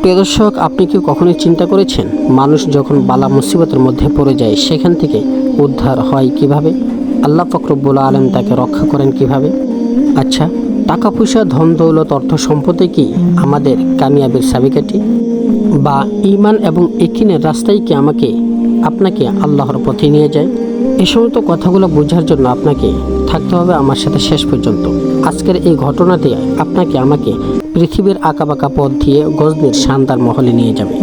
প্রিয় দর্শক, আপনি কি কখনোই চিন্তা করেছেন মানুষ যখন বালা মুসিবতের মধ্যে পড়ে যায়, সেখান থেকে উদ্ধার হয় কীভাবে? আল্লাহ ফকরবুল আলম তাকে রক্ষা করেন কীভাবে? আচ্ছা টাকা পয়সা ধন, দৌলত, অর্থ সম্পদে কি আমাদের কামিয়াবির চাবিকাঠি বা ইমান এবং একিনের রাস্তায় কি আমাকে, আপনাকে আল্লাহর পথে নিয়ে যায়? এই সমস্ত কথাগুলো বোঝার জন্য আপনাকে থাকতে হবে আমার সাথে শেষ পর্যন্ত। আজকের এই ঘটনাটি আপনাকে, আমাকে পৃথিবীর আঁকাবাঁকা পথ দিয়ে গজনির শানদার মহলে নিয়ে যাবে।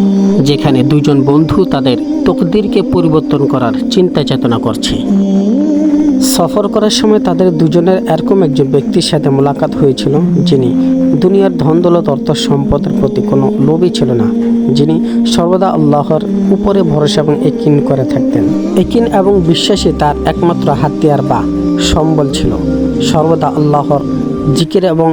যেখানে দুজন বন্ধু তাদের তকদিরকে পরিবর্তন করার চিন্তা চেতনা করছে। সফর করার সময় তাদের দুজনের এরকম একজন ব্যক্তির সাথে মোলাকাত হয়েছিল, যিনি দুনিয়ার ধন দৌলত অর্থ সম্পদের প্রতি কোনো লোভই ছিল না, যিনি সর্বদা আল্লাহর উপরে ভরসা এবং একিন করে থাকতেন। একিন এবং বিশ্বাসী তার একমাত্র হাতিয়ার বা সম্বল ছিল। সর্বদা আল্লাহর জিকির এবং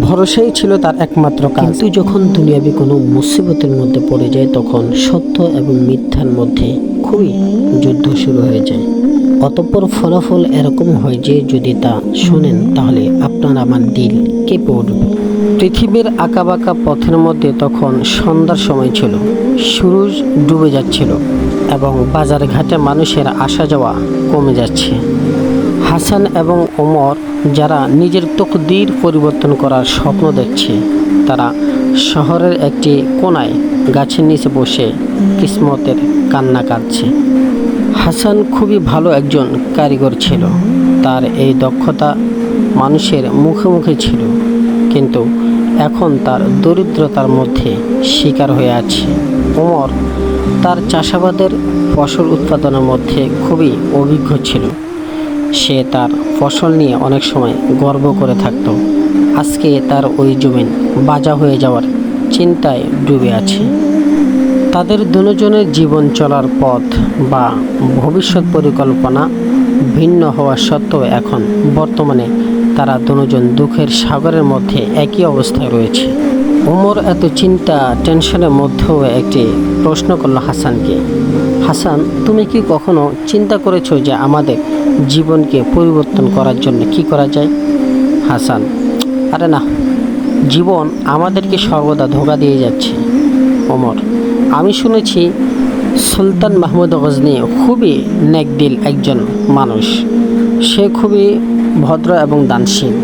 ভরসাই ছিল তার একমাত্র কাজ। কিন্তু যখন দুনিয়াবি কোনো মুসিবতের মধ্যে পড়ে যায়, তখন সত্য এবং মিথ্যার মধ্যে খুবই যুদ্ধ শুরু হয়ে যায়। অতঃপর ফলাফল এরকম হয় যে, যদি তা শোনেন, তাহলে আপনার আমার দিল কেঁপে উঠবে। পৃথিবীর আঁকাবাঁকা পথের মধ্যে তখন সন্ধ্যার সময় ছিল। সূরজ ডুবে যাচ্ছিল এবং বাজার ঘাটে মানুষের আসা যাওয়া কমে যাচ্ছে। হাসান এবং ওমর, যারা নিজের তকদির পরিবর্তন করার স্বপ্ন দেখছে, তারা শহরের একটি কোনায় গাছের নিচে বসে কিসমতের কান্না কাঁদছে হাসান খুবই ভালো একজন কারিগর ছিল। তার এই দক্ষতা মানুষের মুখে মুখে ছিল, কিন্তু এখন তার দরিদ্রতার মধ্যে শিকার হয়ে আছে। ওমর তার চাষাবাদের ফসল উৎপাদনের মধ্যে খুবই অভিজ্ঞ ছিল। সে তার ফসল নিয়ে অনেক সময় গর্ব করে থাকত। আজকে তার ওই জমিন বাজা হয়ে যাওয়ার চিন্তায় ডুবে আছে। তাদের দুজনের জীবন চলার পথ বা ভবিষ্যৎ পরিকল্পনা ভিন্ন হওয়া সত্ত্বেও এখন বর্তমানে তারা দুজন দুঃখের সাগরের মধ্যে একই অবস্থায় রয়েছে। ওমর এত চিন্তা, টেনশনের মধ্যেও একটি প্রশ্ন করল হাসানকে। হাসান, তুমি কি কখনো চিন্তা করেছ যে আমাদের জীবনকে পরিবর্তন করার জন্য কি করা যায়? হাসান, আরে না, জীবন আমাদেরকে সর্বদা ধোকা দিয়ে যাচ্ছে। ওমর, আমি শুনেছি সুলতান মাহমুদ গজনি খুবই নেকদিল একজন মানুষ। সে খুবই ভদ্র এবং দানশীল।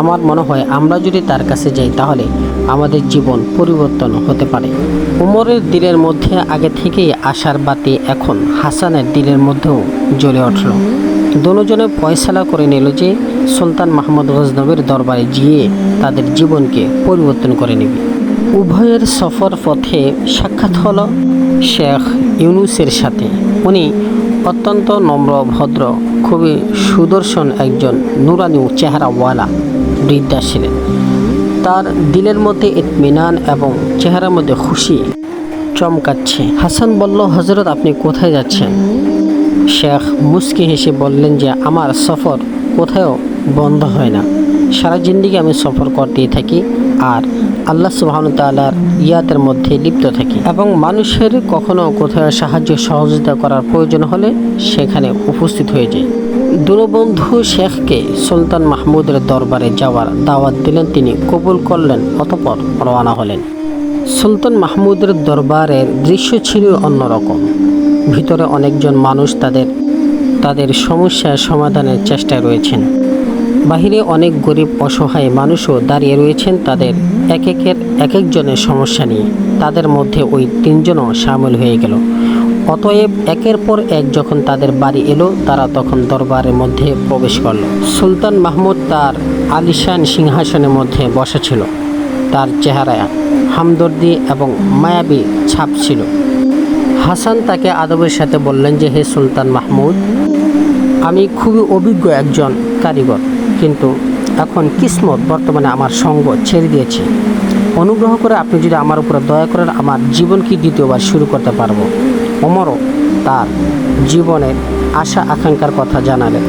আমার মনে হয় আমরা যদি তার কাছে যাই তাহলে আমাদের জীবন পরিবর্তন হতে পারে। উমরের দিলের মধ্যে আগে থেকেই আশার বাতি এখন হাসানের দিলের মধ্যেও জ্বলে উঠল। দুজনে ফয়সালা করে নিল যে, সুলতান মাহমুদ গজনবীর দরবারে গিয়ে তাদের জীবনকে পরিবর্তন করে নেবে। উভয়ের সফর পথে সাক্ষাৎ হল শেখ ইউনুসের সাথে। উনি অত্যন্ত নম্র, ভদ্র, খুবই সুদর্শন একজন নুরানি চেহারাওয়ালা, বৃদ্ধা ছিলেন। তার দিলের মধ্যে ইতমিনান এবং চেহারার মধ্যে খুশি চমকাচ্ছে। হাসান বলল হজরত আপনি কোথায় যাচ্ছেন? শেখ মুস্কি হেসে বললেন যে, আমার সফর কোথাও বন্ধ হয় না। সারা জিন্দিগি আমি সফর করতেই থাকি। আর আল্লাহ সুবাহন তাল্লার ইয়াতের মধ্যে লিপ্ত থাকি। এবং মানুষের কখনো কোথাও সাহায্য সহযোগিতা করার প্রয়োজন হলে সেখানে উপস্থিত হয়ে যায় দূরবন্ধু শেখকে সুলতান মাহমুদের দরবারে যাওয়ার দাওয়াত দিলেন তিনি, কবুল করলেন, অতপর রওনা হলেন। সুলতান মাহমুদের দরবারের দৃশ্য ছিল অন্যরকম। ভিতরে অনেকজন মানুষ তাদের তাদের সমস্যার সমাধানের চেষ্টায় রয়েছেন। বাহিরে অনেক গরিব, অসহায় মানুষও দাঁড়িয়ে রয়েছেন তাদের এক একের এক একজনের সমস্যা নিয়ে। তাদের মধ্যে ওই তিনজনও সামিল হয়ে গেল। অতএব একের পর এক যখন তাদের বাড়ি এলো, তারা তখন দরবারের মধ্যে প্রবেশ করল। সুলতান মাহমুদ তার আলিশান সিংহাসনের মধ্যে বসা ছিল। তার চেহারায় হামদর্দি এবং মায়াবী ছাপ ছিল। হাসান তাকে আদবের সাথে বললেন যে, হে সুলতান মাহমুদ, আমি খুবই অভিজ্ঞ একজন কারিগর। কিন্তু এখন কিসমত বর্তমানে আমার সঙ্গ ছেড়ে দিয়েছে। অনুগ্রহ করে আপনি যদি আমার উপরে দয়া করেন, আমার জীবন কি দ্বিতীয়বার শুরু করতে পারব? ওমরও তার জীবনের আশা আকাঙ্ক্ষার কথা জানালেন।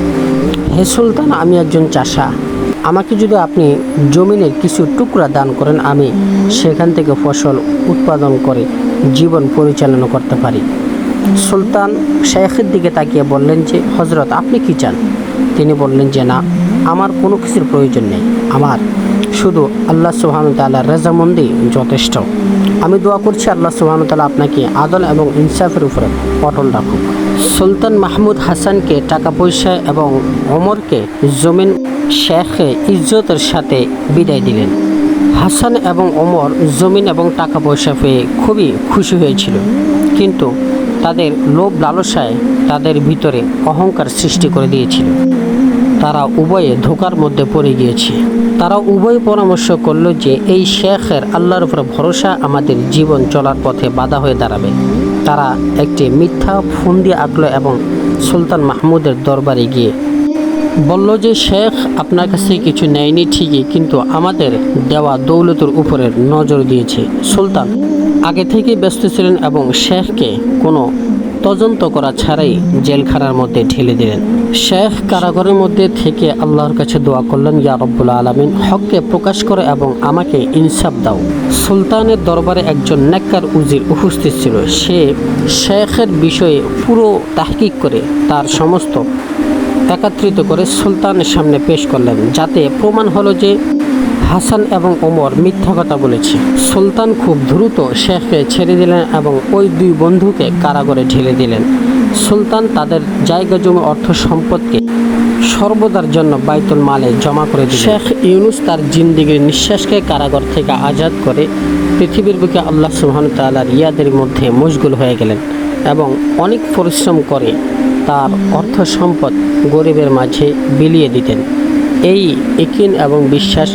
হে সুলতান, আমি একজন চাষা। আমাকে যদি আপনি জমিনের কিছু টুকরা দান করেন, আমি সেখান থেকে ফসল উৎপাদন করে জীবন পরিচালনা করতে পারি। সুলতান শেখের দিকে তাকিয়ে বললেন যে হজরত আপনি কি চান? তিনি বললেন যে, না। আমার কোনো কিছুর প্রয়োজন নেই। আমার শুধু আল্লাহ সুবহান তাল্লাহ রেজামন্দি যথেষ্ট। আমি দোয়া করছি আল্লাহ সুবহান তাল্লাহ আপনাকে আদল এবং ইনসাফের উপরে অটল রাখুক। সুলতান মাহমুদ হাসানকে টাকা পয়সা এবং অমরকে জমিন শেখে ইজ্জতের সাথে বিদায় দিলেন। হাসান এবং ওমর জমিন এবং টাকা পয়সা পেয়ে খুবই খুশি হয়েছিল। কিন্তু তাদের লোভ লালসায় তাদের ভিতরে অহংকার সৃষ্টি করে দিয়েছিল। তারা উভয়ে ধোকার মধ্যে পড়ে গিয়েছে। তারা উভয় পরামর্শ করল যে এই শেখের আল্লাহর উপর ভরসা আমাদের জীবন চলার পথে বাধা হয়ে দাঁড়াবে। তারা একটি মিথ্যা, ফন্দি আঁকলো এবং সুলতান মাহমুদের দরবারে গিয়ে বলল যে, শেখ আপনার কাছে কিছু নেয়নি ঠিকই, কিন্তু আমাদের দেওয়া দৌলতের উপরে নজর দিয়েছে। সুলতান আগে থেকে ব্যস্ত ছিলেন এবং শেখকে কোনো তদন্ত করা ছাড়াই জেলখানার মধ্যে ঠেলে দিলেন। শেখ কারাগারের মধ্যে থেকে আল্লাহর কাছে দোয়া করলেন, ইয়া রব্বুল আলমিন, হককে প্রকাশ করে এবং আমাকে ইনসাফ দাও। সুলতানের দরবারে একজন নেককার উজির উপস্থিত ছিল। সে শেখের বিষয়ে পুরো তাহকিক করে তার সমস্ত একত্রিত করে সুলতানের সামনে পেশ করলেন, যাতে প্রমাণ হলো যে হাসান এবং ওমর মিথ্যা কথা বলেছে। সুলতান খুব দ্রুত শেখকে ছেড়ে দিলেন এবং ওই দুই বন্ধুকে কারাগারে ঢেলে দিলেন। সুলতান তাদের জায়গা জমি, অর্থ সম্পদকে সর্বদার জন্য বাইতুল মালে জমা করে দিলেন। শেখ ইউনুস তার জিন্দিগির নিঃশ্বাসকে কারাগার থেকে আজাদ করে পৃথিবীর বুকে আল্লাহ সুবহান তাআলার ইয়াদের মধ্যে মশগুল হয়ে গেলেন এবং অনেক পরিশ্রম করে তার অর্থ সম্পদ গরিবের মাঝে বিলিয়ে দিতেন। এই একিন এবং বিশ্বাস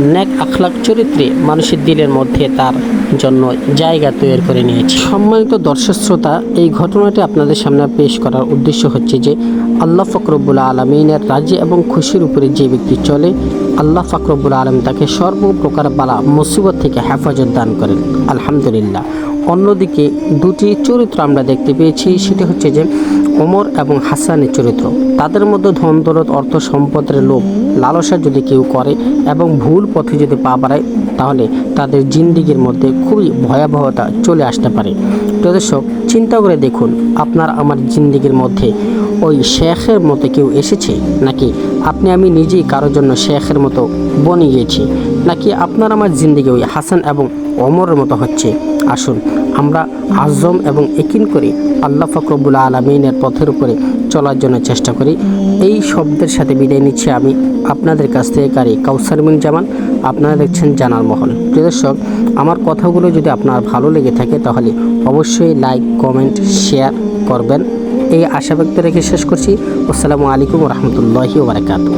ন্যাক আখলাক চরিত্রে মানুষের দিলের মধ্যে তার জন্য জায়গা তৈরি করে নিয়েছে। সম্মানিত দর্শক শ্রোতা, এই ঘটনাটি আপনাদের সামনে পেশ করার উদ্দেশ্য হচ্ছে যে আল্লাহ ফকরবুল্লা আলমিনের রাজি এবং খুশির উপরে যে ব্যক্তি চলে আল্লাহ ফকরবুল আলম তাকে সর্বপ্রকার বালা, মুসিবত থেকে হেফাজত দান করেন। আলহামদুলিল্লাহ। অন্যদিকে দুটি চরিত্র আমরা দেখতে পেয়েছি, সেটি হচ্ছে যে ওমর এবং হাসানের চরিত্র। তাদের মধ্যে ধন দৌলত, অর্থ সম্পদের লোভ, লালসা যদি কেউ করে এবং ভুল পথে যদি পা বাড়ায়, তাহলে তাদের জিন্দিগির মধ্যে খুবই ভয়াবহতা চলে আসতে পারে। প্রিয় দর্শক, চিন্তা করে দেখুন, আপনার আমার জিন্দিগির মধ্যে ওই শেখের মতো কেউ এসেছে? নাকি আপনি আমি নিজেই কারোর জন্য শেখের মতো বনে গিয়েছি নাকি আপনার আমার জিন্দিগি ওই হাসান এবং অমরের মতো হচ্ছে? আসুন, আমরা আজম এবং একিন করে। আল্লাহ ফকরবুল আলমিনের পথের উপরে চলার জন্য চেষ্টা করি। এই শব্দের সাথে বিদায় নিচ্ছি আমি আপনাদের কাছ থেকে কারি কাউসার বিন জামান। আপনারা দেখছেন জানার মহল। প্রিয় দর্শক, আমার কথাগুলো যদি আপনার ভালো লেগে থাকে, তাহলে অবশ্যই লাইক, কমেন্ট, শেয়ার করবেন। এই আশা ব্যক্ত রেখে শেষ করছি। আসসালামু আলাইকুম রহমতুল্লাহি ওবরাকাতু